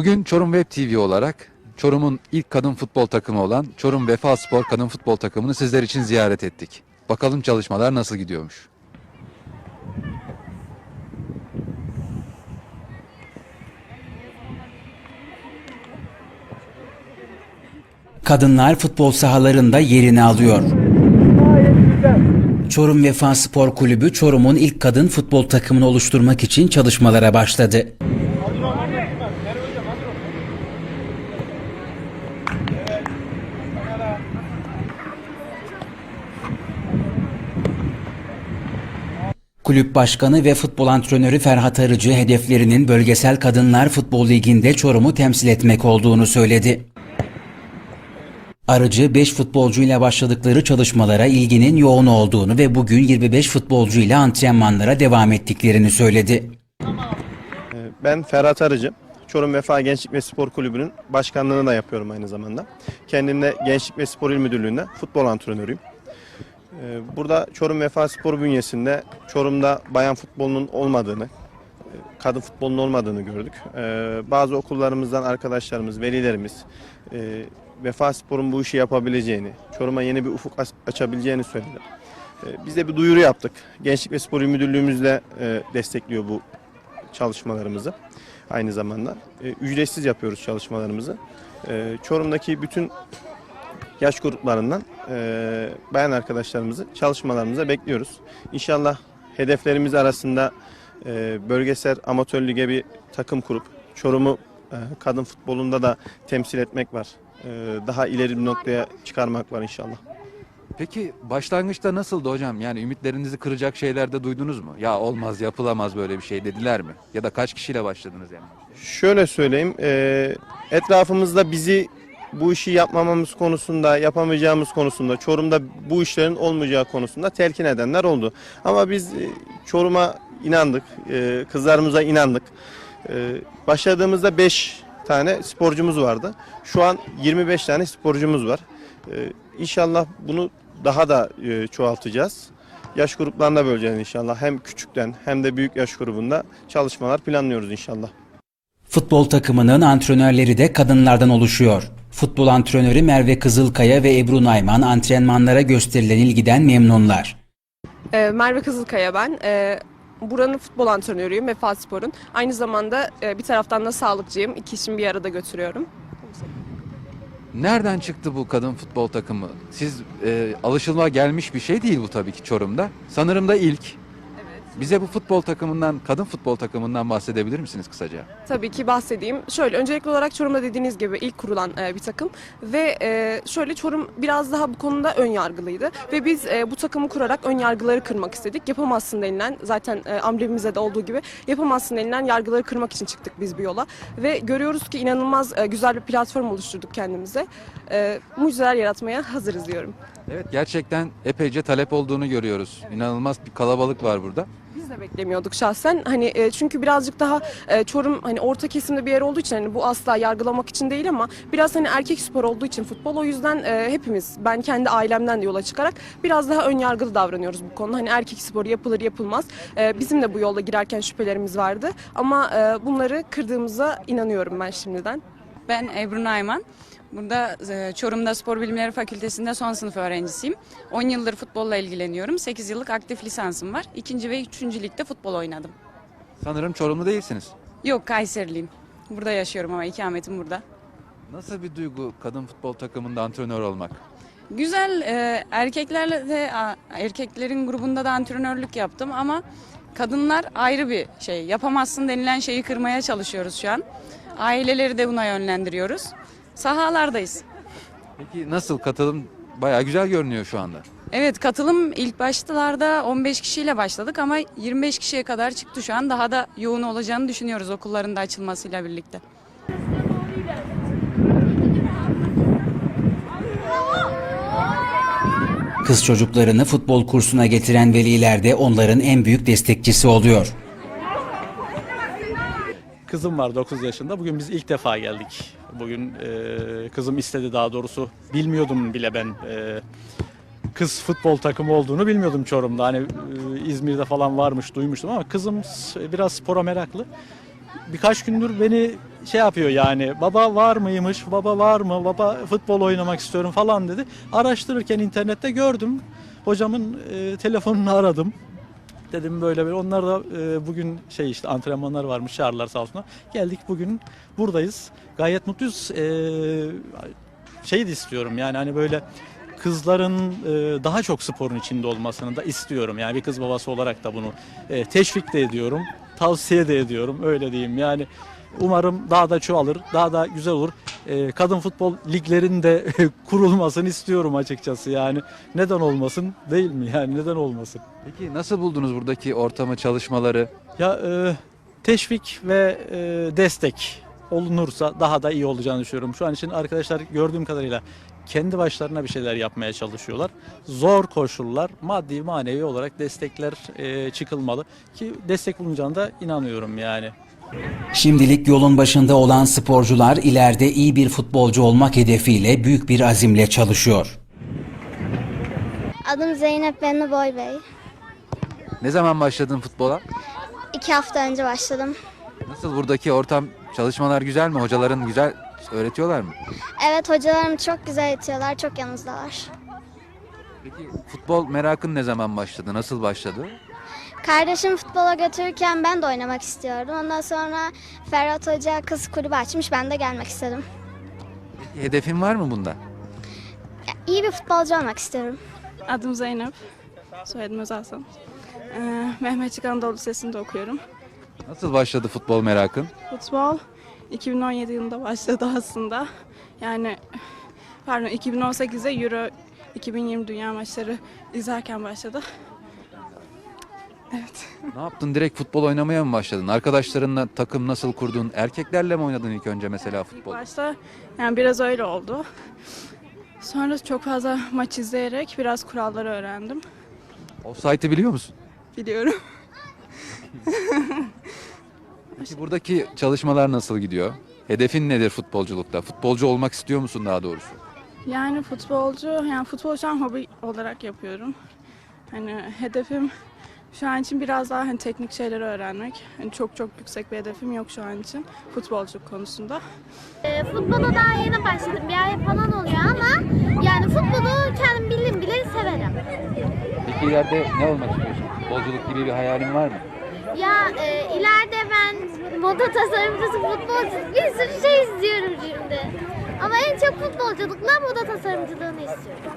Bugün Çorum Web TV olarak Çorum'un ilk kadın futbol takımı olan Çorum Vefa Spor kadın futbol takımını sizler için ziyaret ettik. Bakalım çalışmalar nasıl gidiyormuş. Kadınlar futbol sahalarında yerini alıyor. Çorum Vefa Spor Kulübü Çorum'un ilk kadın futbol takımını oluşturmak için çalışmalara başladı. Kulüp başkanı ve futbol antrenörü Ferhat Arıcı hedeflerinin bölgesel kadınlar futbol liginde Çorum'u temsil etmek olduğunu söyledi. Arıcı 5 futbolcuyla başladıkları çalışmalara ilginin yoğun olduğunu ve bugün 25 futbolcuyla antrenmanlara devam ettiklerini söyledi. Ben Ferhat Arıcı. Çorum Vefa Gençlik ve Spor Kulübü'nün başkanlığını da yapıyorum aynı zamanda. Kendim de Gençlik ve Spor İl Müdürlüğü'nde futbol antrenörüyüm. Ee, Burada Çorum Vefa Spor bünyesinde Çorum'da bayan futbolunun olmadığını, e, kadın futbolunun olmadığını gördük. Ee, Bazı okullarımızdan arkadaşlarımız, velilerimiz e, Vefa Spor'un bu işi yapabileceğini, Çorum'a yeni bir ufuk aç- açabileceğini söylediler. Ee, Biz de bir duyuru yaptık. Gençlik ve Spor Müdürlüğümüzle e, destekliyor bu çalışmalarımızı aynı zamanda. Ücretsiz yapıyoruz çalışmalarımızı. Çorum'daki bütün yaş gruplarından e, bayan arkadaşlarımızı çalışmalarımıza bekliyoruz. İnşallah hedeflerimiz arasında e, bölgesel amatör lige bir takım kurup Çorum'u e, kadın futbolunda da temsil etmek var. E, daha ileri bir noktaya çıkarmak var inşallah. Peki başlangıçta nasıldı hocam? Yani ümitlerinizi kıracak şeyler de duydunuz mu? Ya olmaz yapılamaz böyle bir şey dediler mi? Ya da kaç kişiyle başladınız yani? Şöyle söyleyeyim, e, etrafımızda bizi bu işi yapmamamız konusunda, yapamayacağımız konusunda, Çorum'da bu işlerin olmayacağı konusunda telkin edenler oldu. Ama biz e, Çorum'a inandık, e, kızlarımıza inandık. E, başladığımızda 5 tane sporcumuz vardı. Şu an 25 tane sporcumuz var. İnşallah bunu daha da çoğaltacağız. Yaş gruplarına böleceğiz inşallah. Hem küçükten hem de büyük yaş grubunda çalışmalar planlıyoruz inşallah. Futbol takımının antrenörleri de kadınlardan oluşuyor. Futbol antrenörü Merve Kızılkaya ve Ebru Nayman antrenmanlara gösterilen ilgiden memnunlar. Ee, Merve Kızılkaya ben. Ee, buranın futbol antrenörüyüm Vefa Spor'un. Aynı zamanda e, bir taraftan da sağlıkçıyım. İki işimi bir arada götürüyorum. Nereden çıktı bu kadın futbol takımı? Siz e, alışılma gelmiş bir şey değil bu tabii ki Çorum'da. Sanırım da ilk. Bize bu futbol takımından, kadın futbol takımından bahsedebilir misiniz kısaca? Tabii ki bahsedeyim. Şöyle öncelikli olarak Çorum'da dediğiniz gibi ilk kurulan e, bir takım ve e, şöyle Çorum biraz daha bu konuda ön yargılıydı ve biz e, bu takımı kurarak ön yargıları kırmak istedik. Yapamazsın denilen zaten e, amblemimizde de olduğu gibi yapamazsın denilen yargıları kırmak için çıktık biz bu yola ve görüyoruz ki inanılmaz e, güzel bir platform oluşturduk kendimize. E, mucizeler yaratmaya hazırız diyorum. Evet gerçekten epeyce talep olduğunu görüyoruz. İnanılmaz bir kalabalık var burada. Biz de beklemiyorduk şahsen. Hani e, çünkü birazcık daha e, Çorum hani orta kesimde bir yer olduğu için hani bu asla yargılamak için değil ama biraz hani erkek spor olduğu için futbol o yüzden e, hepimiz ben kendi ailemden de yola çıkarak biraz daha ön yargılı davranıyoruz bu konuda. Hani erkek sporu yapılır yapılmaz. E, bizim de bu yolda girerken şüphelerimiz vardı ama e, bunları kırdığımıza inanıyorum ben şimdiden. Ben Ebru Nayman. Burada e, Çorum'da Spor Bilimleri Fakültesi'nde son sınıf öğrencisiyim. 10 yıldır futbolla ilgileniyorum. 8 yıllık aktif lisansım var. İkinci ve üçüncü ligde futbol oynadım. Sanırım Çorumlu değilsiniz. Yok Kayseriliyim. Burada yaşıyorum ama ikametim burada. Nasıl bir duygu kadın futbol takımında antrenör olmak? Güzel e, erkeklerle de erkeklerin grubunda da antrenörlük yaptım ama kadınlar ayrı bir şey. Yapamazsın denilen şeyi kırmaya çalışıyoruz şu an. Aileleri de buna yönlendiriyoruz. Sahalardayız. Peki nasıl katılım? Bayağı güzel görünüyor şu anda. Evet katılım ilk başlarda 15 kişiyle başladık ama 25 kişiye kadar çıktı şu an. Daha da yoğun olacağını düşünüyoruz okulların da açılmasıyla birlikte. Kız çocuklarını futbol kursuna getiren veliler de onların en büyük destekçisi oluyor. Kızım var 9 yaşında. Bugün biz ilk defa geldik. Bugün e, kızım istedi daha doğrusu. Bilmiyordum bile ben e, kız futbol takımı olduğunu bilmiyordum Çorum'da. Hani e, İzmir'de falan varmış duymuştum ama kızım biraz spora meraklı. birkaç gündür beni şey yapıyor yani baba var mıymış, baba var mı, baba futbol oynamak istiyorum falan dedi. Araştırırken internette gördüm. Hocamın e, telefonunu aradım. Dedim böyle böyle. Onlar da e, bugün şey işte antrenmanlar varmış çağırdılar sağ olsunlar. Geldik bugün buradayız. Gayet mutluyuz. E, şey de istiyorum yani hani böyle kızların e, daha çok sporun içinde olmasını da istiyorum. Yani bir kız babası olarak da bunu e, teşvik de ediyorum. Tavsiye de ediyorum öyle diyeyim. Yani umarım daha da çoğalır, daha da güzel olur. E, kadın futbol liglerinde kurulmasını istiyorum açıkçası yani. Neden olmasın değil mi yani neden olmasın? Peki nasıl buldunuz buradaki ortamı, çalışmaları? Ya e, teşvik ve e, destek olunursa daha da iyi olacağını düşünüyorum. Şu an için arkadaşlar gördüğüm kadarıyla kendi başlarına bir şeyler yapmaya çalışıyorlar. Zor koşullar, maddi manevi olarak destekler e, çıkılmalı ki destek bulunacağına da inanıyorum yani. Şimdilik yolun başında olan sporcular ileride iyi bir futbolcu olmak hedefiyle büyük bir azimle çalışıyor. Adım Zeynep Benli Boy Bey. Ne zaman başladın futbola? İki hafta önce başladım. Nasıl buradaki ortam, çalışmalar güzel mi? Hocaların güzel öğretiyorlar mı? Evet hocalarım çok güzel eğitiyorlar, çok yanımızdalar. Peki futbol merakın ne zaman başladı? Nasıl başladı? Kardeşim futbola götürürken ben de oynamak istiyordum. Ondan sonra Ferhat Hoca kız kulübü açmış, ben de gelmek istedim. Peki hedefin var mı bunda? Ya, İyi bir futbolcu olmak istiyorum. Adım Zeynep. Soyadım Özalsan. Ee, Mehmetçik Anadolu Lisesi'nde okuyorum. Nasıl başladı futbol merakın? Futbol 2017 yılında başladı aslında. Yani pardon 2018'de Euro 2020 Dünya maçları izlerken başladı. Evet. Ne yaptın? Direkt futbol oynamaya mı başladın? Arkadaşlarınla takım nasıl kurdun? Erkeklerle mi oynadın ilk önce mesela futbol? başta yani biraz öyle oldu. Sonra çok fazla maç izleyerek biraz kuralları öğrendim. Offside'ı biliyor musun? Biliyorum. Peki buradaki çalışmalar nasıl gidiyor? Hedefin nedir futbolculukta? Futbolcu olmak istiyor musun daha doğrusu? Yani futbolcu, yani futbol şu an hobi olarak yapıyorum. Hani hedefim şu an için biraz daha hani teknik şeyleri öğrenmek. Hani çok çok yüksek bir hedefim yok şu an için futbolculuk konusunda. E, futbola daha yeni başladım. Bir ay falan oluyor ama yani futbolu kendim bildim bile severim. Peki ileride ne olmak istiyorsun? Futbolculuk gibi bir hayalin var mı? Ya e, ileride ben moda tasarımcısı, futbolcu bir sürü şey istiyorum şimdi. Ama en çok futbolculukla moda tasarımcılığını istiyorum.